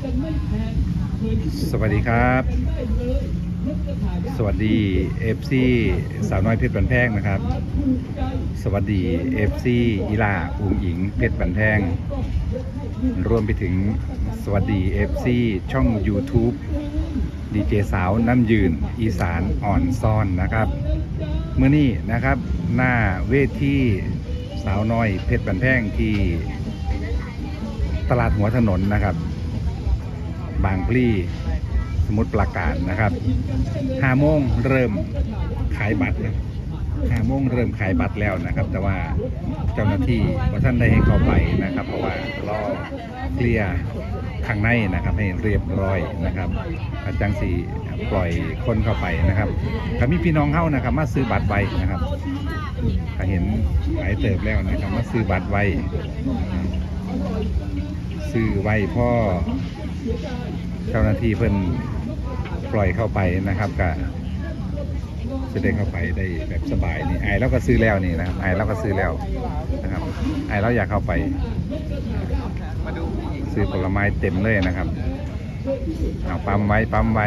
สวัสดีครับ สวัสดีเอฟซีสาวน้อยเพชรบันแพงนะครับ สวัสดีเอฟซีอีลาอุงอิงเพชรบันแพงรวมไปถึงสวัสดีเอฟซีช่อง YouTube ดีเจสาวน้ำยืนอีสานอ่อนซ่อนนะครับเมื่อนี้นะครับ หน้าเวทีสาวน้อยเพชรบันแพงที่ตลาดหัวถนนนะครับ บางพลีสมุทรปราการนะครับห้าโมงเริ่มขายบัตรนะห้าโมงเริ่มขายบัตรแล้วนะครับ แต่ว่าเจ้าหน้าที่ว่าท่านได้ให้เข้าไปนะครับ เพราะว่ารอเคลียร์ข้างในนะครับให้เรียบร้อยนะครับอาจารย์สีปล่อยคนเข้าไปนะครับถ้ามีพี่น้องเข้านะครับ มาซื้อบัตรไว้นะครับถ้าเห็นหลายเติบแล้วนะครับ มาซื้อบัตรไว้ซื้อไว้พ่อ เจ้าหน้าที่เพิ่นปล่อยเข้าไปนะครับก็จะได้เข้าไปได้แบบสบายนี่ไอเราก็ซื้อแล้วนี่นะครับไอเราก็ซื้อแล้วนะครับไอเราอยากเข้าไป ซื้อผลไม้เต็มเลยนะครับเอาปั๊มไว้ปั๊มไว้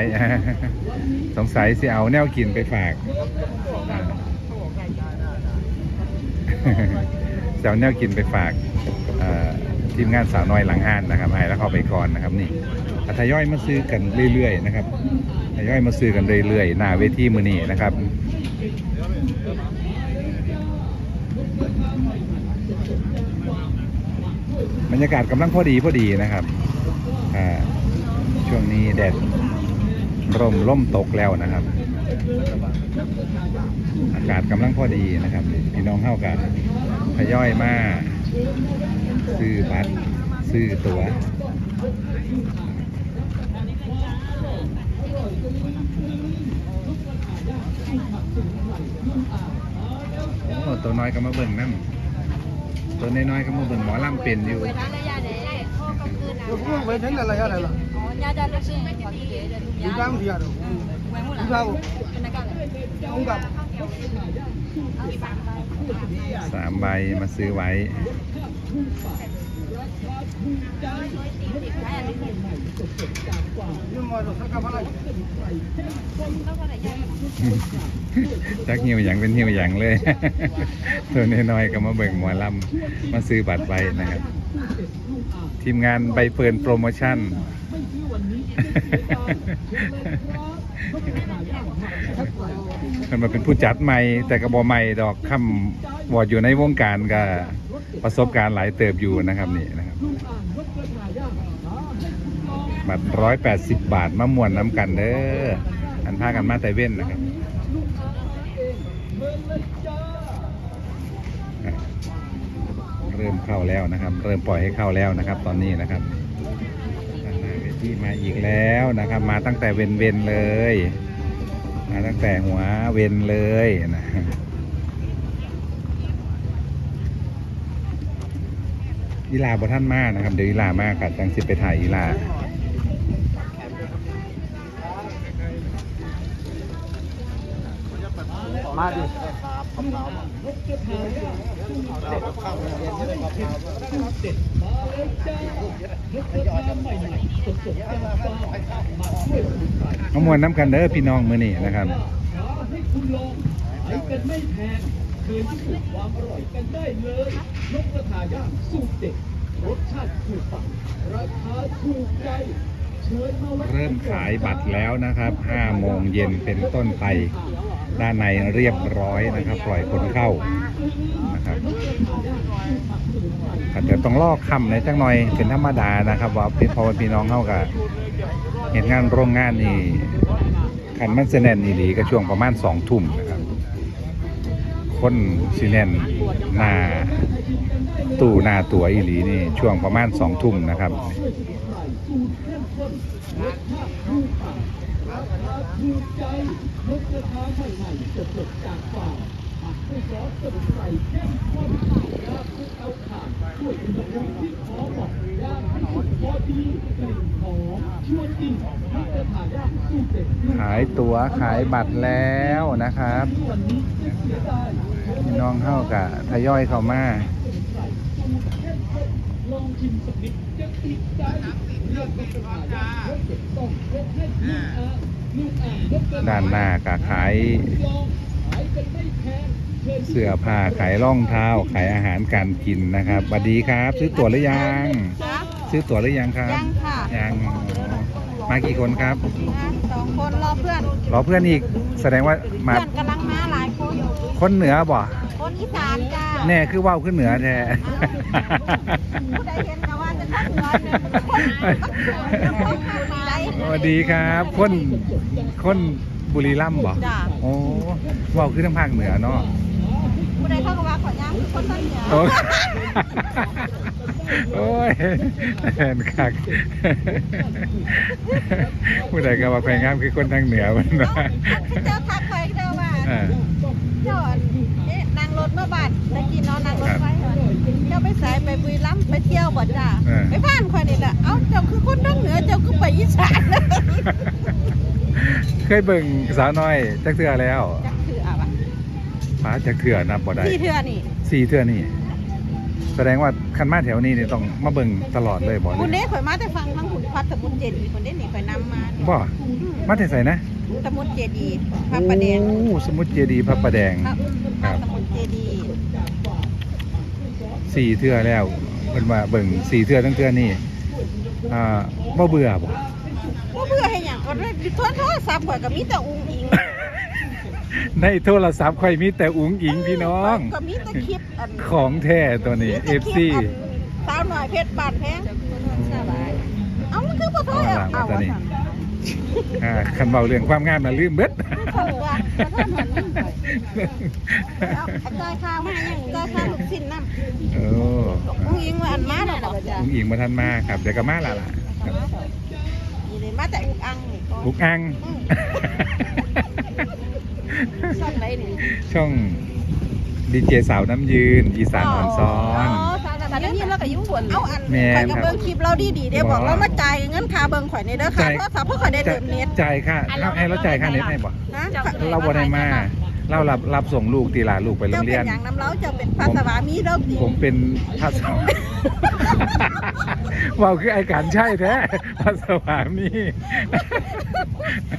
สงสัยสิเอาแนวกินไปฝากจะเอาแนวกินไปฝากทีมงานสาวน้อยหลังห้านนะครับไอแล้วเข้าไปก่อนนะครับนี่ ทยอยมาซื้อกันเรื่อยๆนะครับทยอยมาซื้อกันเรื่อยๆหน้าเวทีมือนี้นะครับบรรยากาศกำลังพอดีพอดีนะครับช่วงนี้แดดร่มล่มตกแล้วนะครับ อากาศกำลังพอดีนะครับพี่น้องเข้ากันทยอยมาซื้อบัตรซื้อตั๋วอ้ ตัวน้อยก็มาเบิ่งนั่นตัวน้อยๆก็มาเบิ่งหมอลำเป็นอยู่ Quay tháng lấy ra để kho con cưa nào. Yo cũng vậy thấy là là là là Ồ, nhà ra nó xuyên còn cái ghế để đi đúng giá. ra thì à đâu Quay mua đi là. ra Bên này cao này. không gặp สามใบมาซื้อไว้ จักเหิวอย่างเป็นเหิวอย่างเลย ตัวน้อยๆก็มาเบิ่งหมอลำมาซื้อบัตรไว้นะครับ ทีมงานใบเฟิร์นโปรโมชั่นมันมาเป็นผู้จัดใหม่แต่กระบอใหม่ดอกคำวอดอยู่ในวงการก็ ประสบการณ์หลายเติบอยู่นะครับนี่นะครับบัตรร้อยแปดสิบบาทมะม่วนน้ำกันเด้ออันพากันมาแต่เว้นนะครับเริ่มเข้าแล้วนะครับ เริ่มปล่อยให้เข้าแล้วนะครับ ตอนนี้นะครับด้านหน้าเวทีมาอีกแล้วนะครับ มาตั้งแต่เวนเวนเลย มาตั้งแต่หัวเวนเลยนะ อีลาบท่านมากนะครับ เดี๋ยวอีลามากกัดจังสิไปถ่ายอีลา mà đi มามวนน้ำกันเด้อพี่น้องมือนี่นะครับ เริ่มขายบัตรแล้วนะครับ 5 โมงเย็นเป็นต้นไป ด้านในเรียบร้อยนะครับ ปล่อยคนเข้านะครับอาจจะต้องลอกคำในจังหน่อยเป็นธรรมดานะครับ ว่าพี่พอพี่น้องเข้ากับเห็นงานโรงงานนี่ขันมันเสแนนนี่ดีก็ช่วงประมาณสองทุ่มนะ ครับคนซีแนนหน้าตู้หน้าตัวอีหลีนี่ ช่วงประมาณสองทุ่มนะครับ ขายตั๋วขายบัตรแล้วนะครับ พี่น้องเข้ากับทยอยเข้ามาด้านหน้าก็ขาย เสื้อผ้าขายรองเท้าขายอาหารการกินนะครับสวัสดีครับ ซื้อตั๋วหรือยังจ้าซื้อตั๋วหรือยังครับ ยังค่ะ ยังมากี่คนครับสองคนรอเพื่อน รอเพื่อนอีก แสดงว่ามาเพื่อนกำลังมาหลาย คนคนเหนือบ่คนอีสานจ้าแน่คือว่าวขึ้นเหนือแท้ผู้ใดเห็นก็ว่าจะเข้าเหนือเนี่ยคนคนไหนสวัสดีครับ คนคนบุรีรัมย์บ่จ้าโอ้ว่าวขึ้นทางภาคเหนือเนาะผู้ใดเข้าก็ว่าขอย่างคือคนต้นเหนือโอ้ยโอ้ยแอนคักผู้ใดก็ว่าแขวงงามคือคนทางเหนือมันว่าเจ้าทักไปเจ้าว่า เออเจ้าเอ๊ะนั่งรถเมื่อบาทตะกี้เนาะนั่งรถไฟเหรอเจ้าไปสายไปบุรีรัมย์ไปเที่ยวบ่จ้าไปบ้านข่อยนี่แหละเอ้าเจ้าคือคนทางเหนือเจ้าคือไปอีสานเคยเบิ่งสาวน้อยจักเทื่อแล้วจักคืออะวะฟ้าจักเทื่อนับบ่ได้ที่เทื่อนี่สี่เทื่อนี่ แสดงว่าคันมาแถวนี้นี่ต้องมาเบิ่งตลอดเลยบ่คุณเลเด้ยข่อยมาแต่ฟังทั้งหุ่นพัดสมุนเจดีย์คนเด้นี่ข่อยนำมาเนี่ยบ่มาแต่ไสนะสมุนเจดีย์พระประแดงโอ้สมุทรเจดีย์พระประแดงครับครับสมุนเจดีย์สี่เทื่อแล้วเพิ่นว่าเบิ่งสี่เทื่อทั้งเทื่อนี่อ่าบ่เบื่อบ่บ่เบื่อให้หยังก็ได้โทรโทรศัพท์ข่อยก็มีแต่อุ้งอิง ในโทรศัพท์ค่อยมีแต่อุ๋งอิงพี่น้อง ก็มีแต่คลิปอันของแท้ตัวนี้มีแต่ค FC ลิปอันสาวหน่อยเพชรบานแพงเอามันคือบ่โทรเอาเอาล่ะเอามาตอนนี้ว่าซั่นอ่าคันเบาเรื่องความงามน่ะลืมเบิดเขาบอกว่าบ่ทันหันนิ่งไปเอาเอาจ่ายค่ามายังจ่ายค่าลูกชิ้นนำโอ้อุ้งอิงว่าอันมาแล้วบ่จ้ะอุ๋งอิงมาทันมาครับ เดี๋ยวก็มาและล่ะครับนี่เลยมาแต่อุกอังนี่ก็ อุกอัง ซ่อนไว้นี่ช่องดีเจสาวน้ำยืน อีสานอ่อนซ้อน สารน้ำยืนแล้วก็ยุ่งบนเอาอันแม่นข่อยครัก็บเบิ่งคลิปเราดีๆเด้บอกเรามาจ่ายเงินค่าเบิ่งข่อยในเด้อค่ะจ่าย เพราะสาวเพราะข่อยได้เติมเน็ตจ่ายค่าถ้าให้เราจ่ายค่าเน็ตให้บ่นะเราบ่ได้มาเรารับรับส่งลูกตีหลาลูกไปโรเจ้างเรีเป็ยนน อย่างน้ำเล้าเจ้าเป็นภาษาวามีเด้อสิผมเป็นภาษาว่าวคือไอการใช่แท้ภาษาามี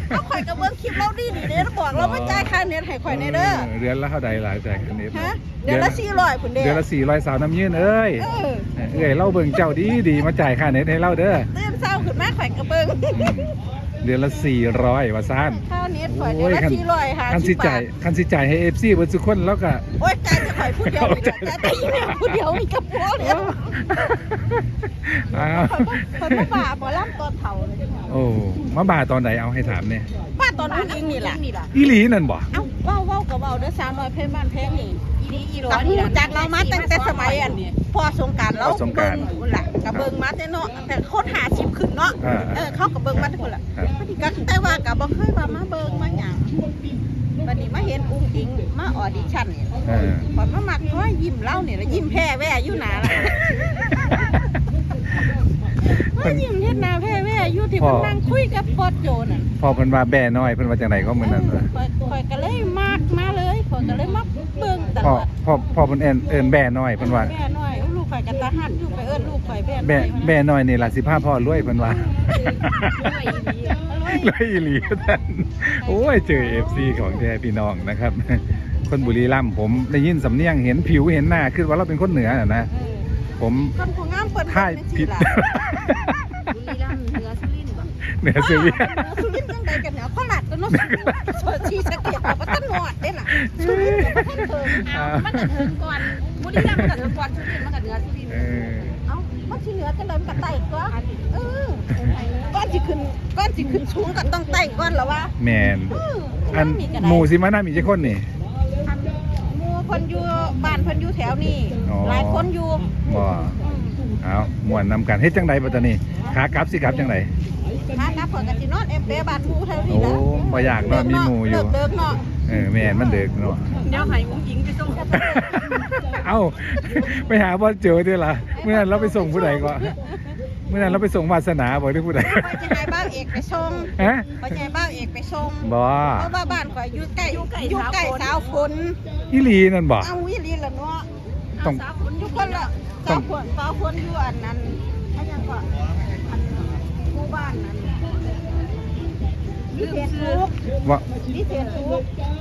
เอาข่อยก็เบิ่งคลิปเราดีๆเด้อบอกเรามาจ่ายค่าเน็ตให้ข่อยในเด้อเดือนละเท่าใดหลายจ่ายค่าเน็ตฮะเดือนละ400พุ่นเด้เดือนละสี่ร้อยสาวน้ำยืนเอ้ยเออเอ้ยเล่าเบิ่งเจ้าดีดีมาจ่ายค่าเน็ตให้เล่าเด้อตื่นเช้าขึ้นมาข่อยก็เบิ่งอืม เดือนละสี่ร้อยว่าซ่านค่าเน็ตข่อยเดือนละคัน400ค่ะคันสิจ่ายคันสิจ่ายให้เอฟซีเบิร์สุกคนแล้วก็โอ้ยจ่ายจะข่อยผู้เดียวนี่แหละจ่ายแต่อีแม่ผู้เดียวนี่ก็พอแล้วอ้าวข่อยบ่บ้าบ่ล่ำตอนเฒ่าเลยโอ้มาบ่าตอนไหนเอาให้ถามเนี่ยบ้านตอนนั้นเองนี่แหละอีหลีนั่นบ่ เอ้าเว้าเว้ากับเว้าเด้อสาวน้อยเพชรบ้านแพงนี่อีนี่อีหลกับนี่ผู้จากเรามาตั้งแต่สมัยอันพ่อสงกรารเราพ่อสงกรานต์ เบิ่พุ่นล่ะกับเบิ่งมาแต่เนาะแต่คนหาชิบขึ้นเนาะอ่า เออเขากับเบิ่งมาแต่พุ่นล่ะครับ ก็แต่ว่าก็บ่เคยว่ามาเบิ่งมาหยังบัดนี้มาเห็นอุ้งอิงมาออดิชั่นนี่เออ พอยมามักน้อยยิ้มเล่านี่แล้วยิ้มแพ้แว่อยู่หน้าล่ะ ว่ายิ้มเฮ็ดหน้าแพ้แว่ อยู่ที่มันนั่งคุยกับปอดโจน่ะพอเพิ่นว่าแบ่น้อยเพิ่นว่าจังไดก็เหมือนนั้นว่ะข่อยข่อยก็เลยมากมาเลยข่อยก็เลยมาเบิ่งตพ่ลออดพ่อพ่อเพิ่นเอิ้นเอิ้นแบ่น้อยเพิ่นว่า แม่น้อยลูกข่อยกันตาหัดอยู่ไปเอิ้นลูกข่อยแม่แบ่แบ่น้อยนี่ล่ะสิพาพ่อรวยเพิ่นว่ารวยอีหลีรวยอีหลีท่านโอ้ยเจอ FC ของแท้พี่น้องนะครับ คนบุรีรัมย์ผมได้ยินสำเนียงเห็นผิวเห็นหน้าคิดว่าเราเป็นคนเหนือน่ะนะ ผม คนผู้งามเปิดท่ายผิดบุรีรัมย์เหนือสุรินทร์บ่ เหนือสุริยสุรินทร์จังใดกันเนี่ยขนาดก็เนาะสวนชีสะเกียดกับบ่ทันหอดเด้น่ะสุรินทร์กับบ่ทันเถิงอ้าวมันก็ถึงก่อนบุรีรัมย์มันก็ถึงก่อนสุรินทร์มันก็เหนือสุรินทร์เออเอ้ามันสิเหนือจังไดมันก็ไต่ก็เออก้อนสิขึ้นก้อนสิขึ้นสูงก็ต้องไต่ก่อนแล้ววะแมนเอออันมีก็ได้หมู่สิมานามีจักคนนี่ อันหมู่เพิ่นอยู่บ้านเพิ่นอยู่แถวนี้อ๋อ หลายคนอยู่บ่อืมเอาม่วนนำกันเฮ็ดจังไดบัดตอนนี้ขากลับสิกลับจังได หานับเพิ่นก็สินอนเอฟเบบ้านหมู่เท่านี้โอ้ล่ะบ่อยากเนาะมีหมู่อยู่เลิกๆเนาะเออแม่นมันเด็กเนาะ เดี๋ยวให้อุ้งอิงไปส่งเอ้าไปหาบ่เจอเด้อล่ะเมื่อนั้นเราไปส่งผู้ใดก่อนเมื่อนั้นเราไปส่งวาสนาบ่หรือผู้ใดข่อยจะให้บ้าวเอกไปส่งฮะข่อยจะให้บ้าวเอกไปส่งบ่เพราะว่าบ้านข่อยอยู่ใกล้อยู่ใกล้สาวฝนอีหลีนั่นบ่เอาวิลีละเนาะต้อง สาวฝนอยู่คนละต้สาอวงฝนสาวฝนอยู่อันนั้นอันยังก็อัน บ้านว่า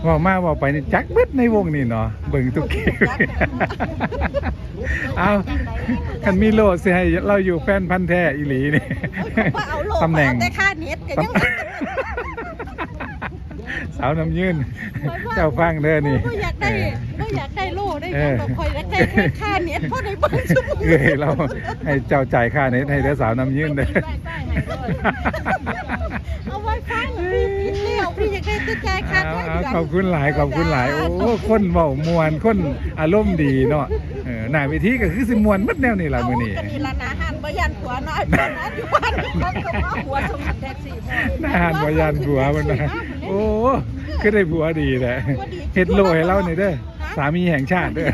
ว่ามาว่าไปนี่จักเบิดในวงนี่เนาะเบิ่งทุกคลิปเอาคันมีโลดสิให้เราอยู่แฟนพันธ์แท้อิหลีนี่เอาโลตำแหน่งแต่ค่าเน็ตกันยังสาวน้ำยืนเจ้าฟังเด้อนี่ก็อยากได้ก็อยากได้โล่ได้แบบคอยและกได้ค่าเน็ตเพราะในบ้านชุมเราให้เจ้าจ่ายค่าเน็ตให้เด้อสาวน้ำยืนเด้อ เอาไว้ฟังพี่ปิดแล้วพี่อยากได้ตุ๊กแกค่ะเอาเอาขอบคุณหลายขอบคุณหลายโอ้คนเบามวนคนอารมณ์ดีเนาะเออหน้าเวทีก็คือสิมวนมัดแนวนี่ล่ะมื้อนี้ เอาก็นี่ละนะหันบ่ยันผัวน้อยผัวน้อยอยู่บ้านเขาก็ว่าหัวชมแท็กซี่พ่อหน้าหันบ่ยันผัวมันนะโอ้คือได้ผัวดีแหละเฮ็ดโลให้เรานี่เด้อสามีแห่งชาติเด้อ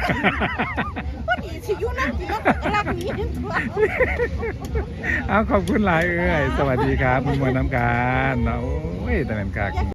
พอดีสิอยู่นั่นสิแล้วก็รักนี้ตัวเอาขอบคุณหลายเอ้ยสวัสดีครับคุณมวลน้ำการเนาะโอ้ยแต่เป็นกาก